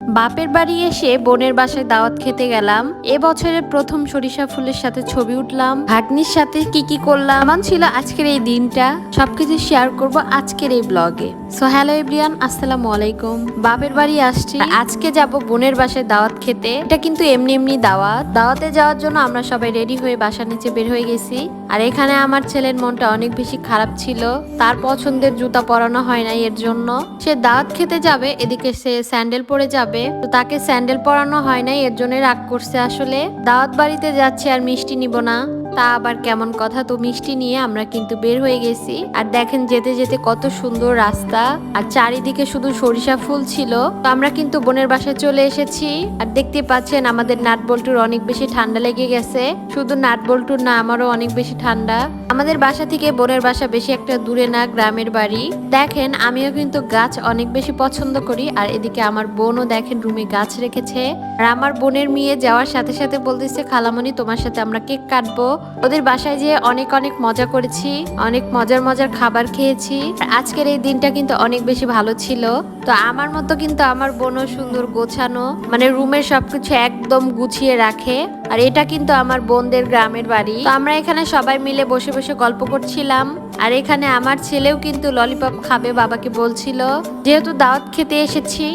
বাপের বাড়ি এসে বোনের বাসায় দাওয়াত খেতে গেলাম। এ বছরের প্রথম সরিষা ফুলের সাথে ছবি উঠলাম। ভাগ্নির সাথে কি কি করলাম? ছিল আজকের এই দিনটা। সবকিছু শেয়ার করব আজকের এই ব্লগে সো হ্যালো এভরিয়ান আসসালামু আলাইকুম বাপের বাড়ি আসছি। আজকে যাব বোনের বাসায় দাওয়াত খেতে। এটা কিন্তু এমনি এমনি দাওয়াত। দাওয়াতে যাওয়ার জন্য আমরা সবাই রেডি হয়ে বাসার নিচে বের হয়ে গেছি। আর এখানে আমার ছেলের মনটা অনেক বেশি খারাপ ছিল। তার পছন্দের জুতা পরানো হয় না এর জন্য। সে দাওয়াত খেতে যাবে, এদিকে সে স্যান্ডেল পরে যাবে। তো তাকে স্যান্ডেল পরানো হয় না এর জন্য রাগ করছে আসলে। দাওয়াত বাড়িতে যাচ্ছে আর মিষ্টি নিব না। তা আবার কেমন কথা? তো মিষ্টি নিয়ে আমরা কিন্তু বের হয়ে গেছি। আর দেখেন যেতে যেতে কত সুন্দর রাস্তা। আর চারিদিকে শুধু সরিষা ফুল ছিল। তো আমরা কিন্তু বোনের বাসায় চলে এসেছি। আর দেখতে পাচ্ছেন আমাদের নাট বল্টুর অনেক বেশি ঠান্ডা লেগে গেছে। শুধু নাট বল্টুর না, আমারও অনেক বেশি ঠান্ডা। আমাদের বাসা থেকে বোনের বাসা বেশি একটা দূরে না, গ্রামের বাড়ি। দেখেন, আমিও কিন্তু গাছ অনেক বেশি পছন্দ করি। আর এদিকে আমার বোনও দেখেন রুমে গাছ রেখেছে। আর আমার বোনের মেয়ে যাওয়ার সাথে সাথে বলতেছে, খালামণি, তোমার সাথে আমরা কেক কাটবো। ওদের বাসায় যেয়ে অনেক অনেক মজা করেছি, অনেক মজার মজার খাবার খেয়েছি। আজকের এই দিনটা কিন্তু অনেক বেশি ভালো ছিল। তো আমার মতো কিন্তু আমার বোনও সুন্দর গোছানো মানে রুমের সবকিছু একদম গুছিয়ে রাখে। আর এটা কিন্তু আমার বোনদের গ্রামের বাড়ি। তো আমরা এখানে সবাই মিলে বসে বসে গল্প করছিলাম। আর এখানে আমার ছেলেও কিন্তু ললিপপ খাবে বাবাকে বলছিল। যেহেতু দাওয়াত খেতে এসেছি,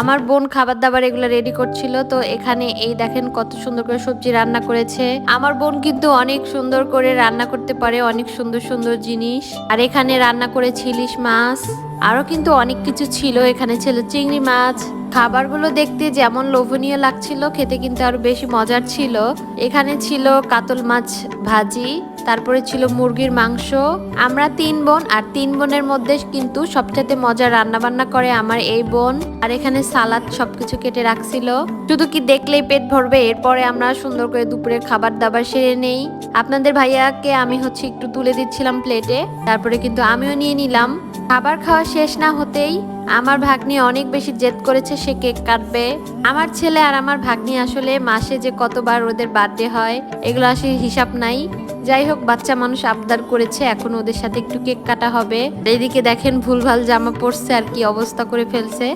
আমার বোন খাবার দাবার এগুলো রেডি করছিল। তো এখানে এই দেখেন কত সুন্দর করে সবজি রান্না করেছে। আমার বোন কিন্তু অনেক সুন্দর করে রান্না করতে পারে, অনেক সুন্দর সুন্দর জিনিস। আর এখানে রান্না করেছে ইলিশ মাছ। আরও কিন্তু অনেক কিছু ছিল। এখানে ছিল চিংড়ি মাছ। খাবারগুলো দেখতে যেমন লোভনীয় লাগছিল, খেতে কিন্তু আরও বেশি মজার ছিল। এখানে ছিল কাতল মাছ ভাজি, তারপরে ছিল মুরগির মাংস। আমরা তিন বোন, আর তিন বোনের মধ্যে কিন্তু সবচেয়ে মজা রান্না বান্না করে আমার এই বোন। আর এখানে সালাদ সবকিছু কেটে রাখছিল। শুধু কি দেখলেই পেট ভরবে, এরপরে আমরা সুন্দর করে দুপুরে খাবার দাবার সেরে নেই। আপনাদের ভাইয়াকে আমি হচ্ছে একটু তুলে দিচ্ছিলাম প্লেটে তারপরে কিন্তু আমিও নিয়ে নিলাম। খাবার খাওয়া শেষ না হতেই আমার ভাগ্নি অনেক বেশি জেদ করেছে সে কেক কাটবে। আমার ছেলে আর আমার ভাগ্নি আসলে মাসে যে কতবার ওদের বার্থডে হয়, এগুলো আসলে হিসাব নাই। যাই হোক, বাচ্চা মানুষ আবদার করেছে, এখন ওদের সাথে একটু কেক কাটা হবে। এদিকে দেখেন ভুলভাল জামা পরছে আর কি অবস্থা করে ফেলছে।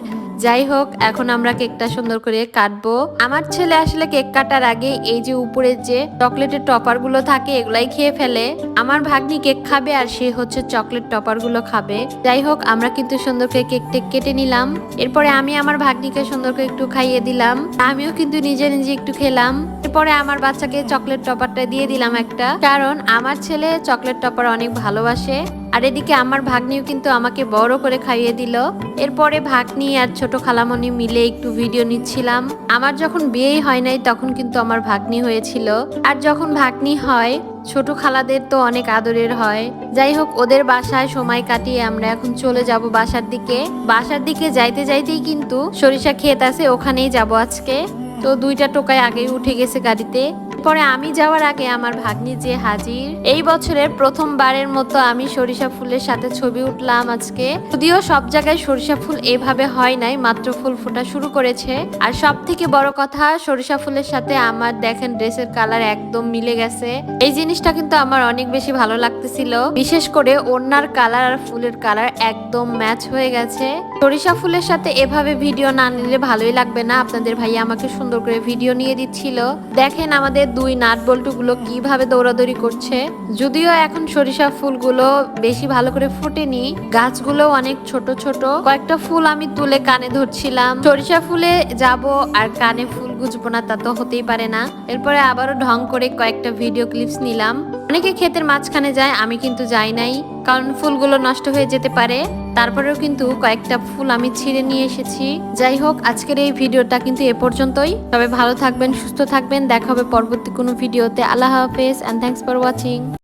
যাই হোক, এখন আমরা কেকটা সুন্দর করে কাটবো। আমার ছেলে আসলে কেক কাটার আগে এই যে উপরে যে চকলেটের টপারগুলো থাকে, এগুলাই খেয়ে ফেলে। আমার ভাগ্নি কেক খাবে আর সে হচ্ছে চকলেট টপারগুলো খাবে। যাই হোক, আমরা কিন্তু সুন্দর করে কেক টেক কেটে নিলাম। এরপরে আমি আমার ভাগ্নিকে সুন্দর করে একটু খাইয়ে দিলাম। আমিও কিন্তু নিজে নিজে একটু খেলাম। এরপরে আমার বাচ্চাকে চকলেট টপারটা দিয়ে দিলাম একটা। কারণ আমার ছেলে চকলেট টপার অনেক ভালোবাসে। আর এদিকে আমার ভাগ্নিও কিন্তু আমাকে বড় করে খাইয়ে দিল। এরপরে ভাগ্নি আর ছোট খালামণি মিলে একটু ভিডিও নিচ্ছিলাম। আমার যখন বিয়েই হয় নাই তখন কিন্তু আমার ভাগ্নি হয়েছিল। আর যখন ভাগ্নি হয়, ছোট খালাদের তো অনেক আদরের হয়। যাই হোক, ওদের বাসায় সময় কাটিয়ে আমরা এখন চলে যাব বাসার দিকে। বাসার দিকে যাইতে যাইতেই কিন্তু সরিষা ক্ষেত আছে, ওখানেই যাব আজকে। তো দুইটা টোকায় আগেই উঠে গেছে গাড়িতে। পরে আমি যাওয়ার আগে আমার ভাগ্নি যে হাজির, এই বছরের প্রথমবারের মতো আমি সরিষা ফুলের সাথে ছবি উঠলাম আজকে। যদিও সব জায়গায় সরিষা ফুল এভাবে হয় নাই, মাত্র ফুল ফোটা শুরু করেছে। আর সব থেকে বড় কথা, সরিষা ফুলের সাথে আমার দেখেন ড্রেসের কালার একদম মিলে গেছে। এই জিনিসটা কিন্তু আমার অনেক বেশি ভালো লাগতেছিল। বিশেষ করে ওড়নার কালার আর ফুলের কালার একদম ম্যাচ হয়ে গেছে। সরিষা ফুলের সাথে এভাবে ভিডিও না নিলে ভালোই লাগবে না। আপনাদের ভাইয়া আমাকে সুন্দর করে ভিডিও নিয়ে দিচ্ছিল। দেখেন আমাদের দুই নাট বল্টুগুলো কীভাবে দৌড়াদৌড়ি করছে? যদিও এখন সরিষা ফুলগুলো বেশি ভালো করে ফোটেনি, গাছগুলো অনেক ছোট ছোট। কয়েকটা ফুল আমি তুলে কানে ধরছিলাম। সরিষা ফুলে যাব আর কানে ফুল গুজবো না, তা তো হতেই পারে না। এরপরে আবারও ঢং করে কয়েকটা ভিডিও ক্লিপস নিলাম। অনেকে ক্ষেতের মাঝখানে যায়, আমি কিন্তু যাই নাই, কারণ ফুলগুলো নষ্ট হয়ে যেতে পারে। তারপরেও কিন্তু কয়েকটা ফুল আমি ছিঁড়ে নিয়ে এসেছি। যাই হোক, আজকের এই ভিডিওটা কিন্তু এ পর্যন্তই। তবে ভালো থাকবেন, সুস্থ থাকবেন। দেখা হবে পরবর্তী কোনো ভিডিওতে। আল্লাহ হাফেজ অ্যান্ড থ্যাংকস ফর ওয়াচিং